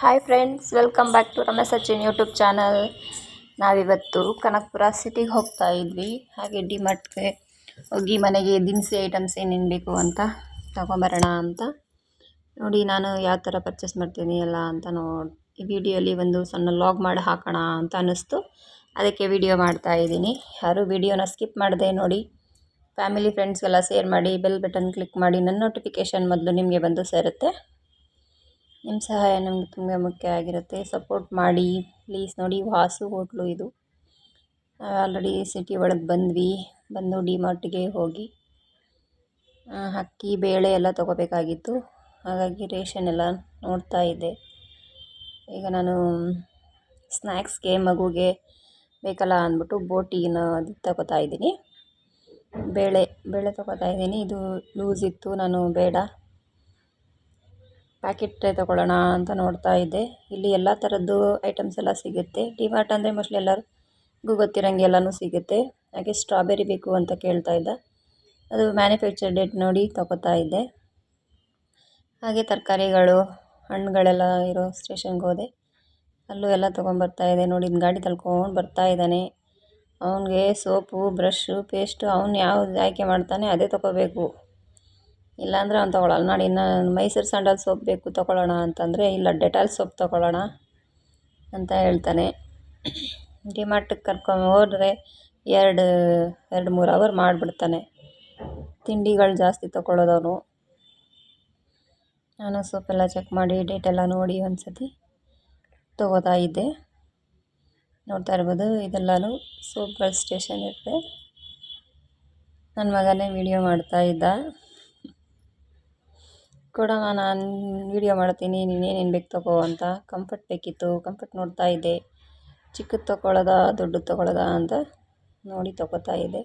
Hi friends welcome back to Ramesh Sachin YouTube channel ನಾವಿವತ್ತು ಕನಕಪುರ ಸಿಟಿಗೆ ಹೋಗ್ತಾ ಇದ್ವಿ. ಹಾಗೆ ಡಿಮಾರ್ಟ್ಗೆ ಹೋಗಿ ಮನೆಗೆ ದಿನಸಿ ಐಟಮ್ಸ್ ಏನೇನು ಬೇಕು ಅಂತ ತಗೊಂಬರೋಣ ಅಂತ. ನೋಡಿ, ನಾನು ಯಾವ ಥರ ಪರ್ಚೇಸ್ ಮಾಡ್ತೀನಿ ಎಲ್ಲ ಅಂತ ನೋಡಿ, ಈ ವಿಡಿಯೋಲಿ ಒಂದು ಸಣ್ಣ ಲಾಗ್ ಮಾಡಿ ಹಾಕೋಣ ಅಂತ ಅನ್ನಿಸ್ತು. ಅದಕ್ಕೆ ವಿಡಿಯೋ ಮಾಡ್ತಾ ಇದ್ದೀನಿ. ಯಾರು ವಿಡಿಯೋನ ಸ್ಕಿಪ್ ಮಾಡಿದೆ ನೋಡಿ. ಫ್ಯಾಮಿಲಿ ಫ್ರೆಂಡ್ಸ್ಗೆಲ್ಲ ಶೇರ್ ಮಾಡಿ ಬೆಲ್ ಬಟನ್ ಕ್ಲಿಕ್ ಮಾಡಿ, ನನ್ನ ನೋಟಿಫಿಕೇಷನ್ ಮೊದಲು ನಿಮಗೆ ಬಂದು ಸೇರುತ್ತೆ. ನಿಮ್ಮ ಸಹಾಯ ನಮಗೆ ತುಂಬ ಮುಖ್ಯ ಆಗಿರುತ್ತೆ. ಸಪೋರ್ಟ್ ಮಾಡಿ ಪ್ಲೀಸ್ ನೋಡಿ. ವಾಸು ಹೋಟ್ಲು ಇದು. ಆಲ್ರೆಡಿ ಸಿಟಿ ಒಳಗೆ ಬಂದ್ವಿ. ಬಂದು ಡಿ ಮಾರ್ಟಿಗೆ ಹೋಗಿ ಅಕ್ಕಿ, ಬೇಳೆ ಎಲ್ಲ ತೊಗೋಬೇಕಾಗಿತ್ತು. ಹಾಗಾಗಿ ರೇಷನ್ ಎಲ್ಲ ನೋಡ್ತಾ ಇದ್ದೆ. ಈಗ ನಾನು ಸ್ನ್ಯಾಕ್ಸ್ಗೆ ಮಗುಗೆ ಬೇಕಲ್ಲ ಅಂದ್ಬಿಟ್ಟು ಬೋಟಿನ ಅದು ತಗೋತಾ ಇದ್ದೀನಿ. ಬೇಳೆ ಬೇಳೆ ತಗೋತಾ ಇದ್ದೀನಿ. ಇದು ಲೂಸ್ ಇತ್ತು. ನಾನು ಬೇಡ. ಪ್ಯಾಕೆಟ್ ತೊಗೊಳ್ಳೋಣ ಅಂತ ನೋಡ್ತಾ ಇದ್ದೆ. ಇಲ್ಲಿ ಎಲ್ಲ ಥರದ್ದು ಐಟಮ್ಸ್ ಎಲ್ಲ ಸಿಗುತ್ತೆ. ಡಿಮಾರ್ಟ್ ಅಂದರೆ ಮೋಸ್ಟ್ಲಿ ಎಲ್ಲರಿಗೂ ಗೊತ್ತಿರೋಂಗೆ ಎಲ್ಲನೂ ಸಿಗುತ್ತೆ. ಹಾಗೆ ಸ್ಟ್ರಾಬೆರಿ ಬೇಕು ಅಂತ ಕೇಳ್ತಾ ಇದ್ದ. ಅದು ಮ್ಯಾನುಫ್ಯಾಕ್ಚರ್ ಡೇಟ್ ನೋಡಿ ತಗೋತಾ ಇದ್ದೆ. ಹಾಗೆ ತರಕಾರಿಗಳು, ಹಣ್ಣುಗಳೆಲ್ಲ ಇರೋ ಸ್ಟೇಷನ್ಗೆ ಹೋದೆ. ಅಲ್ಲೂ ಎಲ್ಲ ತೊಗೊಂಬರ್ತಾ ಇದೆ ನೋಡಿ ಗಾಡಿ ತಳ್ಕೊಂಡು ಬರ್ತಾ ಇದ್ದಾನೆ. ಅವನಿಗೆ ಸೋಪು ಬ್ರಷ್ಷು ಪೇಸ್ಟು ಅವ್ನು ಯಾವ್ದು ಆಯ್ಕೆ ಮಾಡ್ತಾನೆ ಅದೇ ತೊಗೋಬೇಕು. ಇಲ್ಲಾಂದರೆ ಅವ್ನು ತೊಗೊಳಲ್ಲ. ನೋಡಿ ಇನ್ನು ಮೈಸೂರು ಸ್ಯಾಂಡಲ್ ಸೋಪ್ ಬೇಕು ತೊಗೊಳ್ಳೋಣ ಅಂತಂದರೆ, ಇಲ್ಲ ಡೆಟಾಲ್ ಸೋಪ್ ತೊಗೊಳ್ಳೋಣ ಅಂತ ಹೇಳ್ತಾನೆ. ಡಿಮಾರ್ಟಿಗೆ ಕರ್ಕೊಂಡು ಹೋದ್ರೆ ಎರಡು ಎರಡು, ಮೂರು ಅವರ್ ಮಾಡಿಬಿಡ್ತಾನೆ. ತಿಂಡಿಗಳು ಜಾಸ್ತಿ ತೊಗೊಳ್ಳೋದು ಅವನು. ನಾನು ಸೋಪೆಲ್ಲ ಚೆಕ್ ಮಾಡಿ ಡೇಟೆಲ್ಲ ನೋಡಿ ಒಂದು ಸತಿ ತೊಗೋತಾ ಇದ್ದೆ ನೋಡ್ತಾ ಇರ್ಬೋದು, ಇದೆಲ್ಲನೂ ಸೋಪ್ಗಳ ಸ್ಟೇಷನ್ ಇರುತ್ತೆ ನನ್ನ ಮಗನೇ ವಿಡಿಯೋ ಮಾಡ್ತಾ ಇದ್ದ. ಕೊಡಮ್ಮ ನಾನು ವಿಡಿಯೋ ಮಾಡ್ತೀನಿ, ನೀನೇನೇನು ಬೇಕು ತಗೋ ಅಂತ. ಕಂಫರ್ಟ್ ಬೇಕಿತ್ತು ಕಂಫರ್ಟ್ ನೋಡ್ತಾ ಇದ್ದೆ. ಚಿಕ್ಕದು ತೊಗೊಳ್ಳೋದ ದೊಡ್ಡದು ತೊಗೊಳ್ಳೋದ ಅಂತ ನೋಡಿ ತೊಗೋತಾ ಇದ್ದೆ.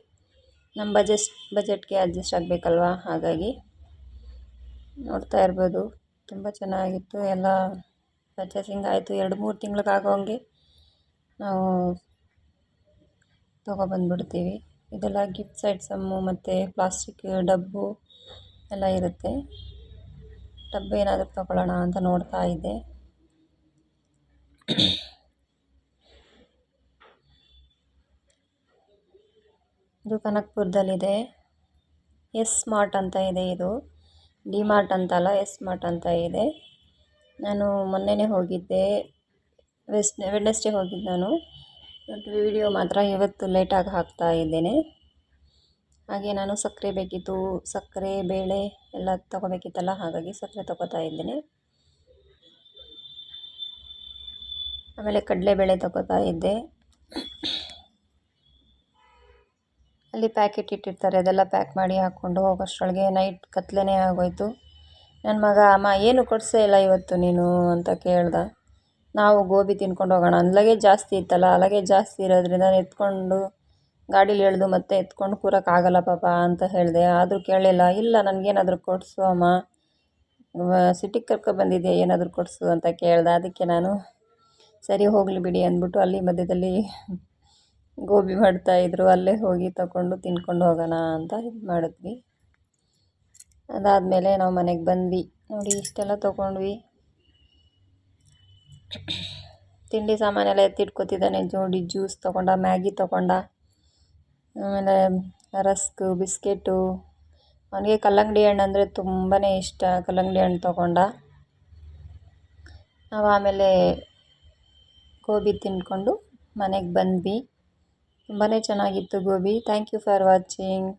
ನಮ್ಮ ಬಜೆಟ್ ಬಜೆಟ್ಗೆ ಅಡ್ಜಸ್ಟ್ ಆಗಬೇಕಲ್ವಾ? ಹಾಗಾಗಿ ನೋಡ್ತಾ ಇರ್ಬೋದು. ತುಂಬ ಚೆನ್ನಾಗಿತ್ತು. ಎಲ್ಲ ಪರ್ಚೇಸಿಂಗ್ ಆಯಿತು. ಎರಡು ಮೂರು ತಿಂಗ್ಳಿಗೆ ಆಗೋಂಗೆ ನಾವು ತೊಗೊಬಂದ್ಬಿಡ್ತೀವಿ ಇದೆಲ್ಲ ಗಿಫ್ಟ್ ಐಟ್ಸಮ್ಮು ಮತ್ತು ಪ್ಲಾಸ್ಟಿಕ್ ಡಬ್ಬು ಎಲ್ಲ ಇರುತ್ತೆ. ಡಬ್ಬು ಏನಾದರೂ ತಗೊಳ್ಳೋಣ ಅಂತ ನೋಡ್ತಾ ಇದ್ದೆ. ಇದು ಕನಕ್ಪುರದಲ್ಲಿದೆ. ಎಸ್ ಸ್ಮಾರ್ಟ್ ಅಂತ ಇದೆ ಇದು. ಡಿ ಮಾರ್ಟ್ ಅಂತಲ್ಲ ಎಸ್ ಮಾರ್ಟ್ ಅಂತ ಇದೆ. ನಾನು ಮೊನ್ನೆನೇ ಹೋಗಿದ್ದೆ. ವೆಸ್ಟ್ ವೆಡ್ನೆಸ್ಡೇ ಹೋಗಿದ್ದು ನಾನು. ಬಟ್ ವಿಡಿಯೋ ಮಾತ್ರ ಇವತ್ತು ಲೇಟಾಗಿ ಹಾಕ್ತಾ ಇದ್ದೇನೆ. ಹಾಗೆ ನಾನು ಸಕ್ಕರೆ ಬೇಕಿತ್ತು, ಸಕ್ಕರೆ, ಬೇಳೆ ಎಲ್ಲ ತಗೋಬೇಕಿತ್ತಲ್ಲ, ಹಾಗಾಗಿ ಸಕ್ಕರೆ ತೊಗೋತಾ ಇದ್ದೀನಿ. ಆಮೇಲೆ ಕಡಲೆಬೇಳೆ ತೊಗೋತಾ ಇದ್ದೆ. ಅಲ್ಲಿ ಪ್ಯಾಕೆಟ್ ಇಟ್ಟಿರ್ತಾರೆ, ಅದೆಲ್ಲ ಪ್ಯಾಕ್ ಮಾಡಿ ಹಾಕ್ಕೊಂಡು ಹೋಗೋಷ್ಟ್ರೊಳಗೆ ನೈಟ್ ಕತ್ಲೆನೇ ಆಗೋಯ್ತು. ನನ್ನ ಮಗ, ಅಮ್ಮ, ಏನು ಕೊಡಿಸೇ ಇಲ್ಲ ಇವತ್ತು ನೀನು? ಅಂತ ಕೇಳ್ದ. ನಾವು ಗೋಬಿ ತಿನ್ಕೊಂಡು ಹೋಗೋಣ. ಲಗೇಜ್ ಜಾಸ್ತಿ ಇತ್ತಲ್ಲ, ಲಗೇಜ್ ಜಾಸ್ತಿ ಇರೋದ್ರಿಂದ ಎತ್ಕೊಂಡು ಗಾಡೀಲಿ ಎಳೆದು ಮತ್ತೆ ಎತ್ಕೊಂಡು ಕೂರೋಕ್ಕಾಗಲ್ಲ ಪಾಪ ಅಂತ ಹೇಳಿದೆ. ಆದರೂ ಕೇಳಲಿಲ್ಲ ಇಲ್ಲ, ನನಗೇನಾದರೂ ಕೊಡಿಸು ಅಮ್ಮ. ಸಿಟಿಗೆ ಕರ್ಕೊಬಂದಿದ್ದೆ ಏನಾದರೂ ಕೊಡಿಸು ಅಂತ ಕೇಳಿದೆ. ಅದಕ್ಕೆ ನಾನು, ಸರಿ, ಹೋಗಲಿ ಬಿಡಿ ಅಂದ್ಬಿಟ್ಟು ಅಲ್ಲಿ ಮಧ್ಯದಲ್ಲಿ ಗೋಬಿ ಮಾಡ್ತಾಯಿದ್ರು ಅಲ್ಲೇ ಹೋಗಿ ತಗೊಂಡು ತಿನ್ಕೊಂಡು ಹೋಗೋಣ ಅಂತ ಇದು ಮಾಡಿದ್ವಿ. ಅದಾದಮೇಲೆ ನಾವು ಮನೆಗೆ ಬಂದ್ವಿ. ನೋಡಿ, ಇಷ್ಟೆಲ್ಲ ತೊಗೊಂಡ್ವಿ. ತಿಂಡಿ ಸಾಮಾನೆಲ್ಲ ಎತ್ತಿಟ್ಕೊತಿದ್ದಾನೆ. ಜೋಡಿ ಜ್ಯೂಸ್ ತೊಗೊಂಡ, ಮ್ಯಾಗಿ ತೊಗೊಂಡ. ಆಮೇಲೆ ರಸ್ಕು, ಬಿಸ್ಕೆಟು. ಅವನಿಗೆ ಕಲ್ಲಂಗಡಿ ಹಣ್ಣು ಅಂದರೆ ತುಂಬಾ ಇಷ್ಟ. ಕಲ್ಲಂಗಡಿ ಹಣ್ಣು ತೊಗೊಂಡ. ನಾವು ಆಮೇಲೆ ಗೋಬಿ ತಿಂದ್ಕೊಂಡು ಮನೆಗೆ ಬಂದ್ವಿ. ತುಂಬಾ ಚೆನ್ನಾಗಿತ್ತು gobi. Thank you for watching